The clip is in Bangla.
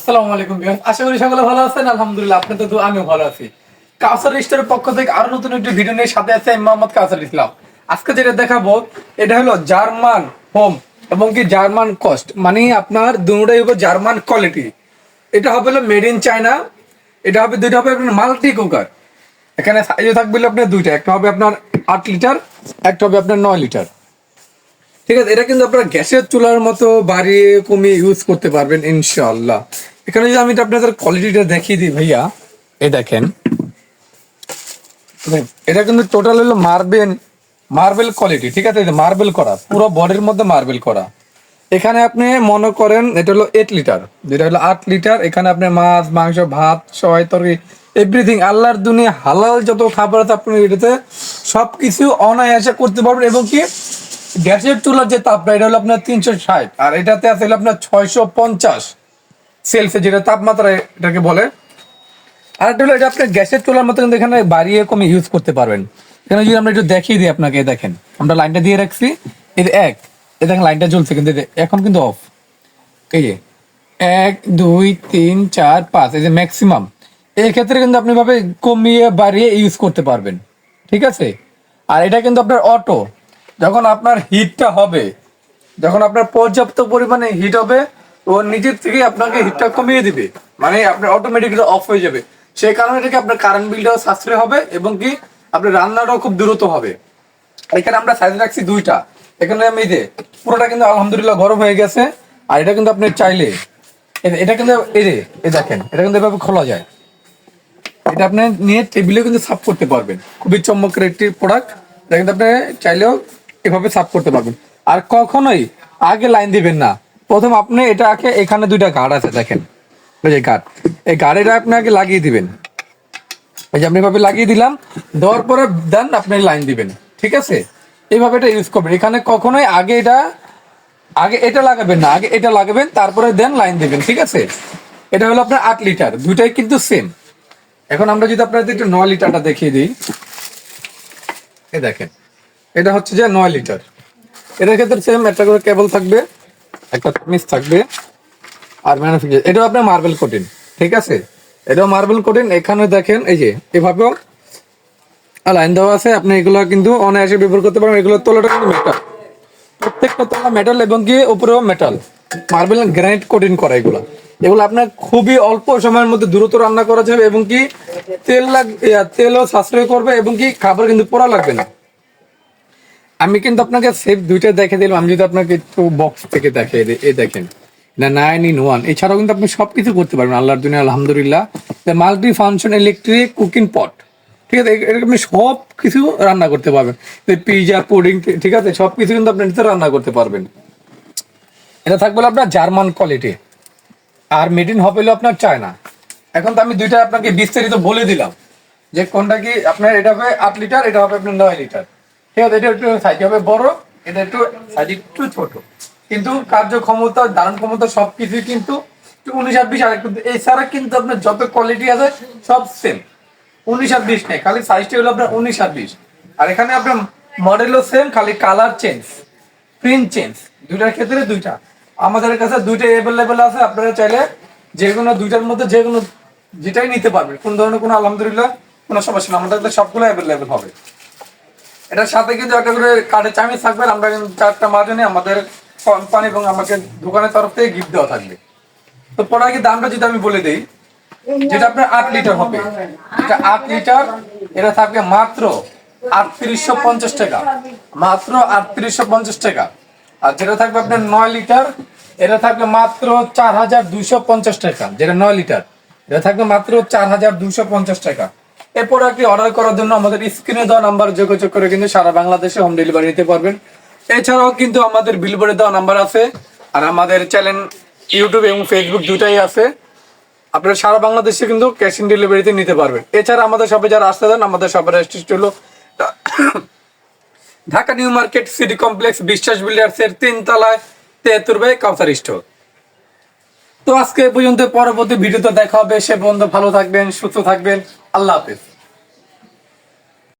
আসসালামু আলাইকুম ভিউয়ার্স, আশা করি সকলে ভালো আছেন, আলহামদুলিল্লাহ তো আমিও ভালো আছি। কাউসার পক্ষ থেকে আরও নতুন একটি ভিডিও নিয়ে সাথে আছে আমি মোহাম্মদ কাউসার ইসলাম। আজকে যেটা দেখাবো, এটা হলো জার্মান হোম এবং কি জার্মান কস্ট মানে আপনার হবে জার্মান কোয়ালিটি। এটা হবে হলো মেড ইন চায়না, এটা হবে, দুইটা হবে আপনার মাল্টি কুকার। এখানে সাইজে থাকবে আপনার দুইটা, একটা হবে আপনার আট লিটার, একটা হবে আপনার নয় লিটার। ঠিক আছে, এটা কিন্তু আপনারা গ্যাসের চুলার মতো বাড়িয়ে কমিয়ে ইউজ করতে পারবেন, ইনশাআল্লাহ। এখানে যদি আমি আপনাদের কোয়ালিটিটা দেখিয়ে দিই ভাইয়া, এই দেখেন। এটা কিন্তু টোটাল হলো মার্বেল মার্বেল কোয়ালিটি ঠিক আছে? মার্বেল করা, পুরো বডির মধ্যে মার্বেল করা। এখানে আপনি মনে করেন এটা হলো এইট লিটার যেটা হলো আট লিটার এখানে আপনি মাছ, মাংস, ভাত সবাই তরকারি এভরিথিং আল্লাহর দুনিয়া হালাল যত খাবার আছে আপনি এটাতে সবকিছু অনায়াসে করতে পারবেন। এবং কি? গ্যাসের চুলার যে তাপটা, এটা হলো আপনার তিনশো ষাট, আর এটাতে আছে হলো আপনার ছয়শো পঞ্চাশ। সেলফে যেটা তাপমাত্রা এটাকে বলে। আর একটা হলো এটা আপনি গ্যাসের চুলার মতো কিন্তু এখানে বাড়িয়ে কমে ইউজ করতে পারবেন। এখানে যদি আমরা একটু দেখিয়ে দিই আপনাকে দেখেন, আমরা লাইনটা দিয়ে রাখছি। যে এক, এই দেখেন লাইনটা জ্বলছে কিন্তু এখন কিন্তু অফ এই যে, এক, দুই, তিন, চার, পাঁচ, এই যে ম্যাক্সিমাম এই ক্ষেত্রে কিন্তু আপনি ভাবে কমিয়ে বাড়িয়ে ইউজ করতে পারবেন। ঠিক আছে? আর এটা কিন্তু আপনার অটো যখন আপনার হিটটা হবে, যখন আপনার পর্যাপ্ত পরিমাণে হিট হবে ও নিজের থেকে আপনাকে হিটটা কমিয়ে দিবে। মানে আপনার অটোমেটিক অফ হয়ে যাবে। সেই কারণে এটাকে আপনার কারেন্ট বিলটাও সাশ্রয় হবে এবং কি আপনার রান্নাটাও খুব দ্রুত হবে। এখানে আমরা সাইজ রাখছি দুইটা। এখানে আমি যে পুরোটা কিন্তু আলহামদুলিল্লাহ গরম হয়ে গেছে। আর এটা কিন্তু আপনি চাইলে এটা কিন্তু, এই যে, এই দেখেন, এটা কিন্তু এভাবে খোলা যায়। এটা আপনি নিয়ে টেবিলে কিন্তু সাফ করতে পারবেন। খুবই চমৎকার একটি প্রোডাক্ট এটা কিন্তু আপনি চাইলেও এভাবে সাফ করতে পারবেন। আর কখনোই আগে লাইন দিবেন না। প্রথম আপনি এটাকে এখানে দুইটা গার্ড আছে, দেখেন। এই যে গার্ড এই গার্ডেটা আপনাকে লাগিয়ে দিবেন। এই যে আপনি এভাবে লাগিয়ে দিলাম, দেওয়ার পরে দেন আপনি লাইন দিবেন, ঠিক আছে? এইভাবে এটা ইউজ করবেন। এখানে কখনোই আগে এটা আগে এটা লাগাবেন না, আগে এটা লাগাবেন, তারপরে দেন লাইন দিবেন, ঠিক আছে? এটা হলো আপনার আট লিটার, দুইটাই কিন্তু সেম এখন আমরা যদি আপনাদের একটু নয় লিটারটা দেখিয়ে দিই। এ দেখেন, এটা হচ্ছে যে নয় লিটার। এটার ক্ষেত্রে সেম একটা করে কেবল থাকবে। একটা মিস থাকবে আর ম্যানুফ্যাকচার এটাও আপনার মার্বেল কোটিন ঠিক আছে? এটাও মার্বেল কোটিন এখানে দেখেন, এই যে, এভাবেও লাইন দেওয়া আছে, আপনি এগুলো কিন্তু অনায়াসে ব্যবহার করতে পারেন, এগুলোর তলাটা কিন্তু মেটাল প্রত্যেকটা তলা মেটাল এবং কি, উপরেও মেটাল মার্বেল গ্রানাইট কোটিং করা এগুলো। এগুলো আপনার খুবই অল্প সময়ের মধ্যে দ্রুত রান্না করা যাবে এবং কি, তেল লাগ তেলও সাশ্রয় করবে এবং কি, খাবার কিন্তু পোড়া লাগবে না। আমি কিন্তু আপনাকে সেফ দুইটা দেখে দিলাম। আমি যদি আপনাকে একটু বক্স থেকে দেখে এ দেখেন। না নাইন ইন ওয়ান এছাড়াও কিন্তু আপনি সবকিছু করতে পারবেন, আল্লাহর দুনিয়া, আলহামদুলিল্লাহ। Multi function electric cooking pot ঠিক আছে? আপনি সব কিছু রান্না করতে পারবেন। পিজা পুডিং ঠিক আছে? সব কিছু কিন্তু আপনি নিতে রান্না করতে পারবেন। এটা থাকবে আপনার জার্মান কোয়ালিটি আর মেডিন হবে হলো আপনার চায়না এখন তো আমি দুইটা আপনাকে বিস্তারিত বলে দিলাম। যে কোনটা কি আপনার, এটা হবে আট লিটার এটা হবে আপনার নয় লিটার ঠিক আছে এটা একটু সাইজ হবে বড় এটা একটু সাইজ একটু ছোট। কিন্তু কার্যক্ষমতা, ধারণ ক্ষমতা সবকিছু কিন্তু উনিশ আর বিশ আর এছাড়া কিন্তু আপনার যত কোয়ালিটি আছে সব সেম উনিশ আর বিশ নেই, খালি সাইজটা হলো আপনার উনিশ আর বিশ আর এখানে আপনার মডেলও সেম খালি কালার চেঞ্জ প্রিন্ট চেঞ্জ দুইটার ক্ষেত্রে দুইটা। আমাদের কাছে দুইটা অ্যাভেলেবেল আছে, আপনারা চাইলে যে কোনো দুইটার মধ্যে যে কোনো যেটাই নিতে পারবেন। কোন ধরনের কোনো আলহামদুলিল্লাহ কোনো সমস্যা না আমাদের সবগুলো অ্যাভেলেবেল হবে। এটার সাথে কিন্তু একটা করে কার্ডের চামিচ থাকবে, আমরা কিন্তু চারটা মার্জনে আমাদের কোম্পানি এবং আমাকে দোকানের তরফ থেকে গিফট দেওয়া থাকবে। তো প্রোডাক্টের দামটা যদি আমি বলে দিই, যেটা আপনার আট লিটার হবে, এটা আট লিটার এটা থাকবে মাত্র আটত্রিশশো পঞ্চাশ টাকা। মাত্র আটত্রিশশো পঞ্চাশ টাকা। আর যেটা থাকবে আপনার নয় লিটার এটা থাকবে মাত্র চার হাজার দুইশো পঞ্চাশ টাকা। যেটা নয় লিটার এটা থাকবে মাত্র চার হাজার দুইশো পঞ্চাশ টাকা। এরপর একটি অর্ডার করার জন্য আমাদের স্ক্রিনে দেওয়া নাম্বার যোগাযোগ করে কিন্তু সারা বাংলাদেশে হোম ডেলিভারি নিতে পারবেন। এছাড়াও কিন্তু আমাদের বিলবোর্ডে দেওয়া নাম্বার আছে আর আমাদের চ্যানেল ইউটিউব এবং ফেসবুক দুটাই আছে। আপনারা সারা বাংলাদেশে কিন্তু ক্যাশ অন ডেলিভারিতে নিতে পারবেন। এছাড়া আমাদের শপে যারা আসতে দেন আমাদের শপের অ্যাড্রেস হলো Dhaka New Market City Complex Biswas Builders তিনতলায় তিন তলায় তেহাত্তর বাই কাউসার স্টোর। তো আজকে পর্যন্ত পরবর্তী ভিডিওতে দেখা হবে। সে বন্ধু ভালো থাকবেন, সুস্থ থাকবেন। আল্লাহ হাফেজ।